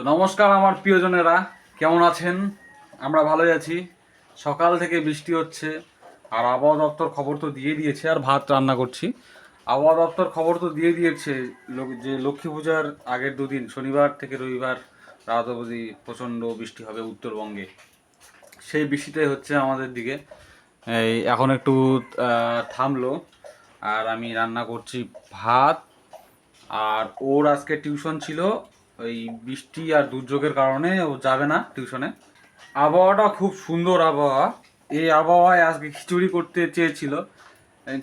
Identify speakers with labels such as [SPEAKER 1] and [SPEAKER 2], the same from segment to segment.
[SPEAKER 1] তো নমস্কার আমার প্রিয়জনেরা, কেমন আছেন? আমরা ভালোই আছি। সকাল থেকে বৃষ্টি হচ্ছে, আর আবহাওয়া দপ্তর খবর তো দিয়ে দিয়েছে, আর ভাত রান্না করছি। আবহাওয়া দপ্তর খবর তো দিয়ে দিয়েছে যে লক্ষ্মী পূজার আগের দুদিন, শনিবার থেকে রবিবার, রাত অবধি প্রচণ্ড বৃষ্টি হবে উত্তরবঙ্গে। সেই বৃষ্টিটাই হচ্ছে আমাদের দিকে। এই এখন একটু থামলো, আর আমি রান্না করছি ভাত, আর ওর আজকে টিউশন ছিল ওই বৃষ্টি আর দুর্যোগের কারণে ও যাবে না টিউশনে। আবহাওয়াটা খুব সুন্দর আবহাওয়া। এই আবহাওয়ায় আজকে খিচুড়ি করতে চেয়েছিল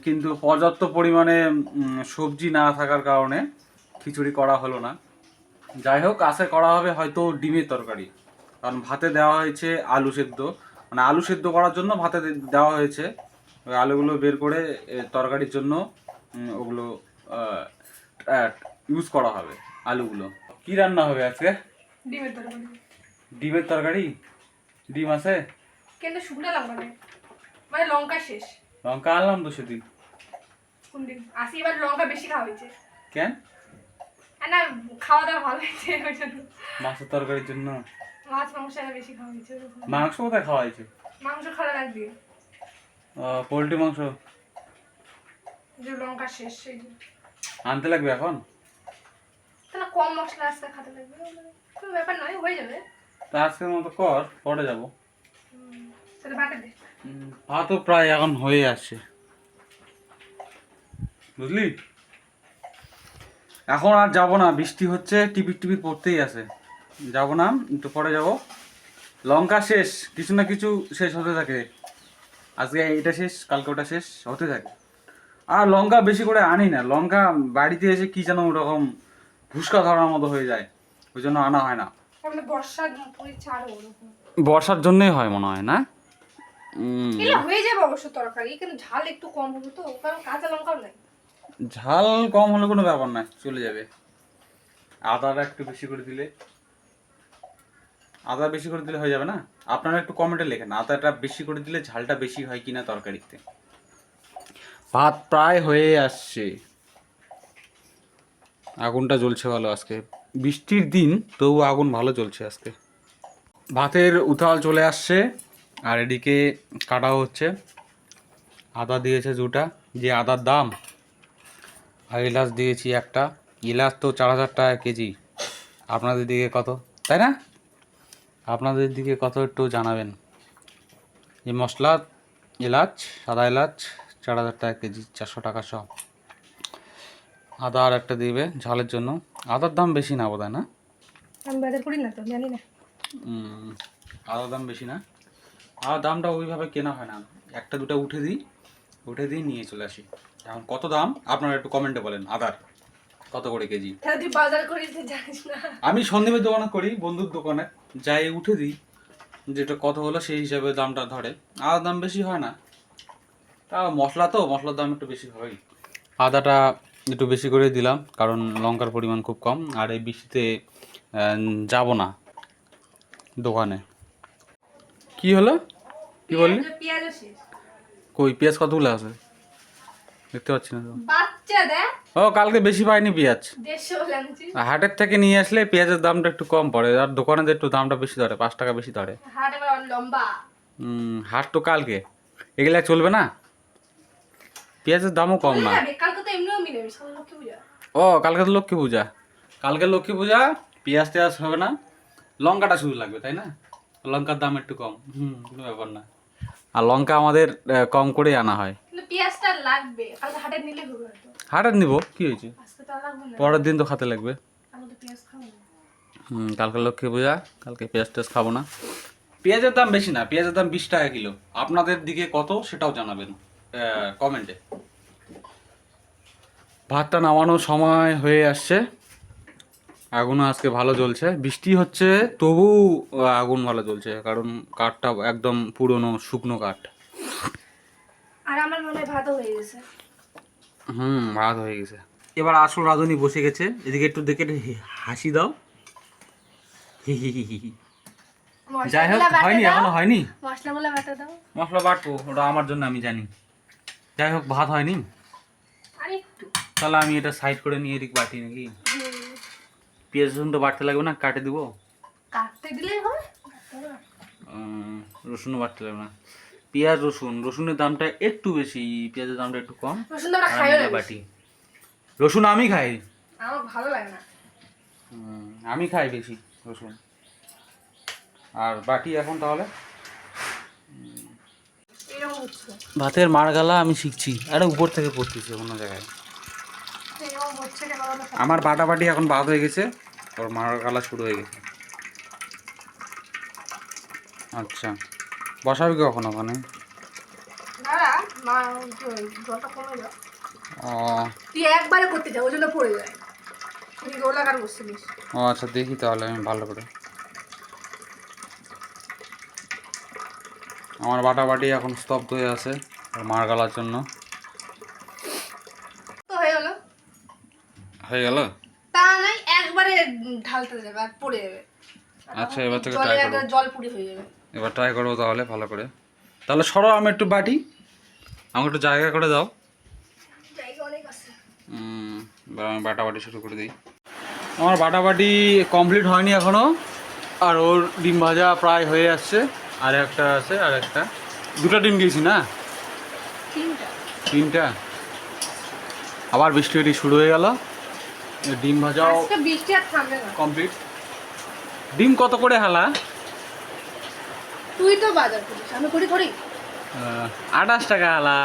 [SPEAKER 1] কিন্তু পর্যাপ্ত পরিমাণে সবজি না থাকার কারণে খিচুড়ি করা হলো না। যাই হোক আশা করা হবে হয়তো ডিমের তরকারি। কারণ ভাতে দেওয়া হয়েছে আলু সেদ্ধ। মানে আলু সেদ্ধ করার জন্য ভাতে দেওয়া হয়েছে। ওই আলুগুলো বের করে তরকারির জন্য ওগুলো ইউজ করা হবে আলুগুলো। কি রান্না হবে আজকে?
[SPEAKER 2] ডিমের তরকারি।
[SPEAKER 1] ডিমের তরকারি? ডিম আছে?
[SPEAKER 2] কিন্তু শুকনো লঙ্কা নেই মানে লঙ্কা শেষ।
[SPEAKER 1] লঙ্কা আনলাম তো সেদিন।
[SPEAKER 2] কোন দিন? আসি এবার লঙ্কা বেশি খাওয়া হয়েছে।
[SPEAKER 1] কেন?
[SPEAKER 2] না খাওয়া দাওয়া ভালো হয়েছে ওই জন্য।
[SPEAKER 1] মাছের তরকারির জন্য।
[SPEAKER 2] মাছ মাংস বেশি খাওয়া হয়েছে
[SPEAKER 1] মাংস কোথায় খাওয়া হয়েছে?
[SPEAKER 2] মাংস খাওয়া লাগবে।
[SPEAKER 1] পোলট্রি মাংস?
[SPEAKER 2] যে লঙ্কা শেষ সেই
[SPEAKER 1] আনতে লাগবে এখন?
[SPEAKER 2] কম মশলা খেতে লাগবে। কোনো ব্যাপার নয় হয়ে যাবে।
[SPEAKER 1] তা আজকের মতো কর পরে যাব।
[SPEAKER 2] হুম, তাহলে বাটা দে।
[SPEAKER 1] ভাতও প্রায় এখন হয়ে আসছে বুঝলি? এখন আর যাব না বৃষ্টি হচ্ছে টিপির টিপির পড়তেই আছে। যাব না একটু পরে যাব। লঙ্কা শেষ কিছু না কিছু শেষ হতে থাকে। আজকে এটা শেষ কালকে ওটা শেষ হতে থাকে। আর লঙ্কা বেশি করে আনি না লঙ্কা বাড়িতে এসে কি যেন ওরকম ফুসকা ধরার মতো হয়ে যায়। ওই জন্য আনা হয় না।
[SPEAKER 2] বর্ষার
[SPEAKER 1] জন্যই হয় মনে হয় না?
[SPEAKER 2] হয়ে যাবে অবশ্য তরকারি কিন্তু ঝাল একটু কম হবে তো কারণ কাঁচা লঙ্কাও নাই।
[SPEAKER 1] ঝাল কম হলে কোনো ব্যাপার না চলে যাবে। আদাটা একটু বেশি করে দিলে। আদা বেশি করে দিলে হয়ে যাবে না? আপনারা একটু কমেন্টে লেখেন আদাটা বেশি করে দিলে ঝালটা বেশি হয় কিনা তরকারিতে। ভাত প্রায় হয়ে আসছে। আগুনটা জ্বলছে ভালো আজকে। বৃষ্টির দিন তবু আগুন ভালো জ্বলছে আজকে। ভাতের উথাল চলে আসছে, আর এদিকে কাটা হচ্ছে। আদা দিয়েছে দুটা, যে আদার দাম, আর ইলাচ দিয়েছি একটা। ইলাচ তো চার হাজার টাকা কেজি। আপনাদের দিকে কত? তাই না? আপনাদের দিকে কত একটু জানাবেন। এই মশলা, এলাচ, সাদা এলাচ, চার হাজার টাকা কেজি, চারশো টাকা সব। আদা আর একটা দিবে ঝালের জন্য। আদার দাম বেশি না বোধ না?
[SPEAKER 2] আমি বাজার করি না তো জানি না।
[SPEAKER 1] আদার দাম বেশি না। আর দামটা ওইভাবে কেনা হয় না। একটা দুটো উঠে দিই উঠে দিই নিয়ে চলে আসি। এখন কত দাম? আপনারা একটু কমেন্টে বলেন আদার। কত করে কেজি?
[SPEAKER 2] তাহলে বাজার করিস তুই জানিস না।
[SPEAKER 1] আমি সন্দীপের দোকানে করি বন্ধুর দোকানে। যাই উঠে দিই যেটা কত হলো সেই হিসাবে দামটা ধরে। আদার দাম বেশি হয় না। তা মশলা তো মশলার দাম একটু বেশি হয় আদাটা একটু বেশি করে দিলাম কারণ লঙ্কার পরিমাণ খুব কম আর এই বৃষ্টিতে যাব না দোকানে। কি হলো? কি বললি? কই পেঁয়াজ কতগুলো আছে? দেখতে পাচ্ছি না ও কালকে বেশি পাইনি পেঁয়াজ। হাটের থেকে নিয়ে আসলে পেঁয়াজের দামটা একটু কম পড়ে আর দোকানে একটু দামটা বেশি ধরে পাঁচ টাকা বেশি ধরে।
[SPEAKER 2] হাট
[SPEAKER 1] তো কালকে। এগুলা চলবে না? পেঁয়াজের দামও কম না। ও কালকে তো লক্ষ্মী পূজা। কালকে লক্ষ্মী পূজা পেঁয়াজ টেয়াজ হবে না। লঙ্কাটা শুধু লাগবে তাই না? লঙ্কার দাম একটু কম। হুম কোনো ব্যাপার না। আর লঙ্কা আমাদের কম করেই আনা হয়।
[SPEAKER 2] পেঁয়াজটা লাগবে। কালকে হাটে নিলে হবে
[SPEAKER 1] নিব কি হয়েছে? পরের দিন তো খাতে লাগবে। হুম কালকে লক্ষ্মী পূজা কালকে পেঁয়াজ টেয়াজ খাব না। পেঁয়াজের দাম বেশি না পেঁয়াজের দাম বিশ টাকা কিলো। আপনাদের দিকে কত সেটাও জানাবেন কমেন্টে। ভাতটা নামানোর সময় হয়ে আসছে। আগুন আজকে ভালো জ্বলছে। বৃষ্টি হচ্ছে তবু আগুন ভালো জ্বলছে কারণ কাঠটা একদম পুরনো শুকনো কাঠ।
[SPEAKER 2] আর আমার মনে হয় ভাতও হয়ে গেছে।
[SPEAKER 1] হুম ভাত হয়ে গেছে। এবার আসল রাঁধুনি বসে গেছে। এদিকে একটু দেখে হাসি দাও। হি হি হি। যাই হোক হয়নি। এখনও হয়নি?
[SPEAKER 2] মশলাগুলো বাটা দাও।
[SPEAKER 1] মশলা বাটবো ওটা আমার জন্য আমি জানি। যাই হোক ভাত হয়নি।
[SPEAKER 2] আর একটু
[SPEAKER 1] তাহলে আমি এটা সাইড করে নিয়ে এদিক বাটি নাকি? পেঁয়াজ রসুন তো বাটতে লাগবে না কাটে দিব।
[SPEAKER 2] কাটতে দিলেই হবে
[SPEAKER 1] রসুনও বাড়তে লাগবে না। পেঁয়াজ রসুন রসুনের দামটা একটু বেশি পেঁয়াজের দামটা একটু কম। বাটি। রসুন আমি খাই।
[SPEAKER 2] আমার ভালো লাগে না।
[SPEAKER 1] আমি খাই বেশি রসুন। আর বাটি এখন তাহলে? ভাতের মার গালা আমি শিখছি। আরে উপর থেকে পড়তেছি অন্য জায়গায়
[SPEAKER 2] এরকম হচ্ছে কেন বলো তো?
[SPEAKER 1] আমার বাটা বাটি এখন বাদ হয়ে গেছে। ওর মার গালা শুরু হয়ে গেছে। আচ্ছা। বসাবি কখন ওখানে? ও। আচ্ছা দেখি তাহলে আমি ভালো করে। আমার বাটা বাটি এখন স্তব্ধ হয়ে আছে মার গালার জন্য
[SPEAKER 2] তো হয়ে গেলো
[SPEAKER 1] হয়ে গেল?
[SPEAKER 2] তা নাই একবারে ঢালতে যাবে আর পড়ে যাবে।
[SPEAKER 1] আচ্ছা এবার থেকে ট্রাই করব।
[SPEAKER 2] জল পুড়ি হয়ে যাবে।
[SPEAKER 1] এবার ট্রাই করব তাহলে ভালো করে। তাহলে সরো আমি একটু বাটি। আমাকে একটু জায়গা করে দাও।
[SPEAKER 2] জায়গা অনেক আছে।
[SPEAKER 1] উম, এবার আমি বাটা বাটি শুরু করে দিই। আমার বাটা বাটি কমপ্লিট হয়নি এখনও আর ওর ডিম ভাজা প্রায় হয়ে আসছে। আর একটা আছে আর একটা। দুটো ডিম দিয়েছি না?
[SPEAKER 2] তিনটা।
[SPEAKER 1] আবার বৃষ্টি শুরু হয়ে গেল। ডিম ভাজাও কমপ্লিট। ডিম কত করে হালা?
[SPEAKER 2] তুই তো বাজার করিস আমি করি করি।
[SPEAKER 1] আঠাশ টাকা হালা।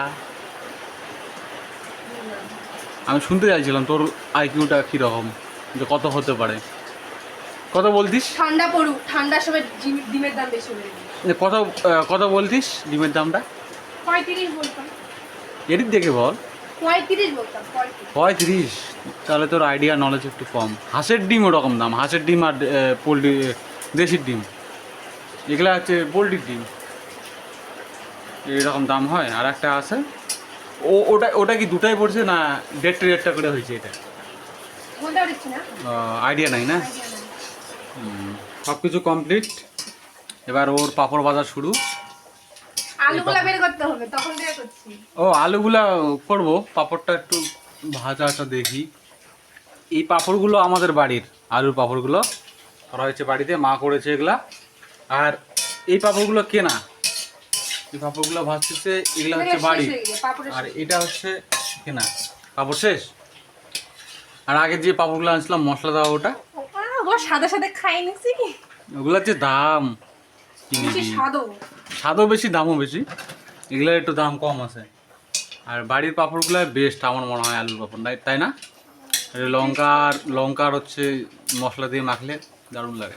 [SPEAKER 1] আমি শুনতে চাইছিলাম তোর আইকিউটা কীরকম যে কত হতে পারে। কত বলতিস?
[SPEAKER 2] ঠান্ডা পড়ুক ঠান্ডার সময় ডিমের দাম বেশি হয়ে
[SPEAKER 1] কত কত বলতিস ডিমের দামটা?
[SPEAKER 2] পঁয়ত্রিশ বলতাম।
[SPEAKER 1] এদিক দেখে বল।
[SPEAKER 2] পঁয়ত্রিশ
[SPEAKER 1] তাহলে তোর আইডিয়া নলেজ একটু কম। হাঁসের ডিম ওরকম দাম হাঁসের ডিম আর পোলট্রি দেশির ডিম। এগুলা হচ্ছে পোলট্রির ডিম। এইরকম দাম হয়। আর একটা আছে ও ওটা ওটা কি দুটাই পড়ছে না দেড়টা দেড়টা করে হয়েছে এটা? আইডিয়া নাই না? সব কিছু কমপ্লিট এবার ওর পাঁপড় বাজার শুরু।
[SPEAKER 2] আলুগুলা বের করতে হবে তখন বের করছি।
[SPEAKER 1] ও আলুগুলা করব পাঁপড়টা একটু ভাজাটা দেখি। এই পাঁপড়গুলো আমাদের বাড়ির আলুর পাঁপড়গুলো। করা হয়েছে বাড়িতে মা করেছে এগুলা। আর এই পাঁপড়গুলো কেনা এই পাঁপড়গুলো ভাজতেছে এগুলা হচ্ছে বাড়ি আর এটা হচ্ছে কেনা পাঁপড় শেষ? আর আগের যে পাঁপড়গুলো আনছিলাম মশলা দেওয়া ওটা?
[SPEAKER 2] সাদা সাদা খাই নিছি
[SPEAKER 1] ওগুলোর যে দাম।
[SPEAKER 2] স্বাদও।
[SPEAKER 1] স্বাদও বেশি দামও বেশি। এগুলোর একটু দাম কম আছে। আর বাড়ির পাঁপড়গুলো বেস্ট আমার মনে হয় আলুর পাঁপড় তাই- তাই না? লঙ্কার লঙ্কার হচ্ছে মশলা দিয়ে মাখলে দারুণ লাগে।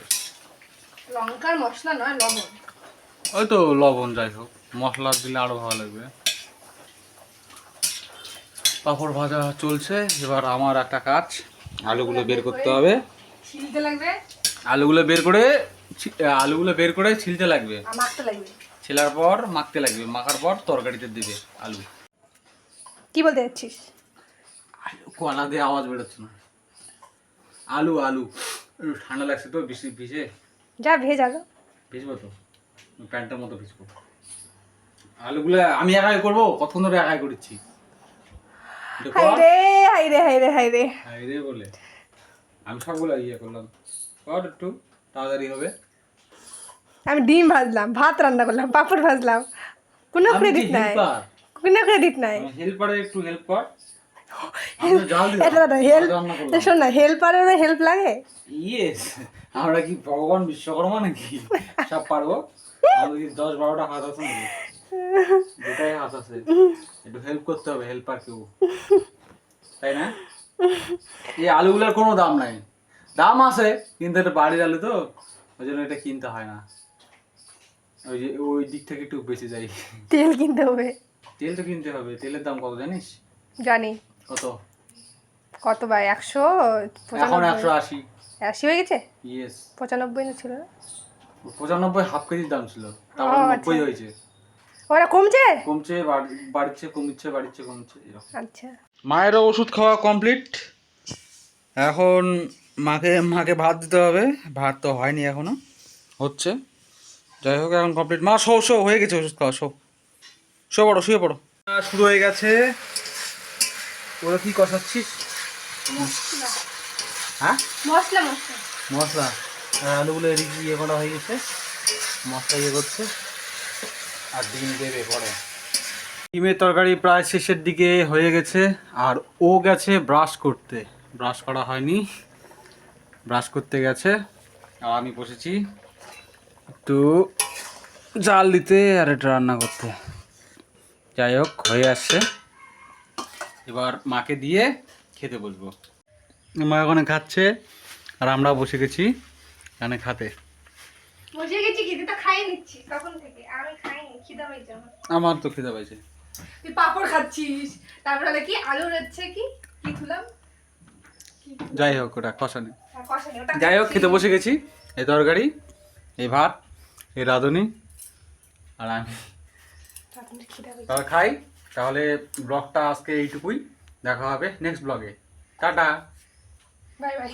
[SPEAKER 2] লঙ্কার মশলা নয় লবণ।
[SPEAKER 1] ওই তো লবণ যাই হোক মশলা দিলে আরও ভালো লাগবে। পাঁপড় ভাজা চলছে এবার আমার একটা কাজ। আলুগুলো বের করতে হবে।
[SPEAKER 2] ছিলতে লাগবে।
[SPEAKER 1] আলুগুলো বের করে আলুগুলো বের করে ছিলতে লাগবে।
[SPEAKER 2] মাখতে লাগবে।
[SPEAKER 1] ছেলার পর মাখতে লাগবে মাখার পর তরকারিতে দিবে আলু।
[SPEAKER 2] কি বলতে যাচ্ছিস
[SPEAKER 1] আলু কলা দিয়ে আওয়াজ বেরোচ্ছে না। আলু আলু। ঠান্ডা লাগছে তো বেশি ভিজে।
[SPEAKER 2] যা ভেজালো
[SPEAKER 1] ভিজবো তো। প্যান্টের মতো ভিজবো। আলুগুলো আমি একাই করব কতক্ষণ ধরে একাই করছি।
[SPEAKER 2] হাইরে হাইরে হাইরে হাইরে।
[SPEAKER 1] হাই রে বলে। আমি সবগুলো ইয়ে করলাম। কর একটু তাড়াতাড়ি হবে।
[SPEAKER 2] আমি ডিম ভাজলাম ভাত রান্না করলাম পাপড় ভাজলাম। কোনো ক্রেডিট নাই। কোনো ক্রেডিট নাই।
[SPEAKER 1] হেল্পারে একটু হেল্প কর।
[SPEAKER 2] এটা দাদা হেল্প শোন না হেল্পারের হেল্প লাগে?
[SPEAKER 1] ইয়েস আমরা কি ভগবান বিশ্বকর্মা নাকি? সব পারব? আমাদের দশ বারোটা হাত আছে নাকি? দুটাই হাত আছে। একটু হেল্প করতে হবে হেল্পার কেউ তাই না? এই আলুগুলোর কোনো দাম নাই। দাম আছে কিন্তু এটা বাড়ির আলু তো ওই জন্য এটা কিনতে হয় না। ওই যে ওই দিক থেকে একটু বেঁচে যাই।
[SPEAKER 2] তেল কিনতে হবে।
[SPEAKER 1] তেল তো কিনতে হবে। তেলের দাম কত জানিস?
[SPEAKER 2] জানি।
[SPEAKER 1] কত?
[SPEAKER 2] কত বা একশো
[SPEAKER 1] এখন একশো আশি।
[SPEAKER 2] আশি হয়ে গেছে?
[SPEAKER 1] ইয়েস
[SPEAKER 2] পঁচানব্বই না ছিল?
[SPEAKER 1] পঁচানব্বই হাফ কেজির দাম ছিল। তারপর নব্বই
[SPEAKER 2] আচ্ছা।
[SPEAKER 1] হয়েছে।
[SPEAKER 2] ওরা কমছে?
[SPEAKER 1] কমছে বাড়- বাড়ছে কমছে বাড়ছে কমছে
[SPEAKER 2] আচ্ছা।
[SPEAKER 1] মায়েরও ওষুধ খাওয়া কমপ্লিট। এখন মাকে মাকে ভাত দিতে হবে। ভাত তো হয়নি এখনও। হচ্ছে। যাই হোক এখন কমপ্লিট মা শো শো হয়ে গেছে ওষুধ খাওয়া শো। শো পড়ো শুয়ে পড়ো। শুরু হয়ে গেছে। ওরা কি কষাচ্ছিস? হ্যাঁ?
[SPEAKER 2] মশলা মশলা।
[SPEAKER 1] মশলা।
[SPEAKER 3] আলুগুলো এদিকে ইয়ে করা হয়ে গেছে। মশলা ইয়ে করছে।
[SPEAKER 1] আর ডিম দেবে পরে। ডিমের তরকারি প্রায় শেষের দিকে হয়ে গেছে। আর ও গেছে ব্রাশ করতে। ব্রাশ করা হয়নি। ব্রাশ করতে গেছে। আর আমি বসেছি। একটু জাল দিতে আর এটা রান্না করতে। যাই হোক হয়ে আসছে। এবার মাকে দিয়ে খেতে বসবো। মা ওখানে খাচ্ছে আর আমরা বসে গেছি এখানে খাতে।
[SPEAKER 2] বসে গেছি কি তো খাইয়ে নিচ্ছি তখন থেকে? আমি খাইনি খিদা হয়েছে আমার।
[SPEAKER 1] তো খেতে পাইছে
[SPEAKER 2] তুই পাঁপড় খাচ্ছিস তারপরে কি আলু রচ্ছে কি? কি খুলাম
[SPEAKER 1] যাই হোক ওটা
[SPEAKER 2] কষানি
[SPEAKER 1] যাই হোক খেতে বসে গেছি এই তরকারি এই ভাত। এই রাঁধুনি। আর আমি তাহলে খাই। তাহলে ব্লগটা আজকে এইটুকুই। দেখা হবে নেক্সট ব্লগে। টাটা।
[SPEAKER 2] Bye bye.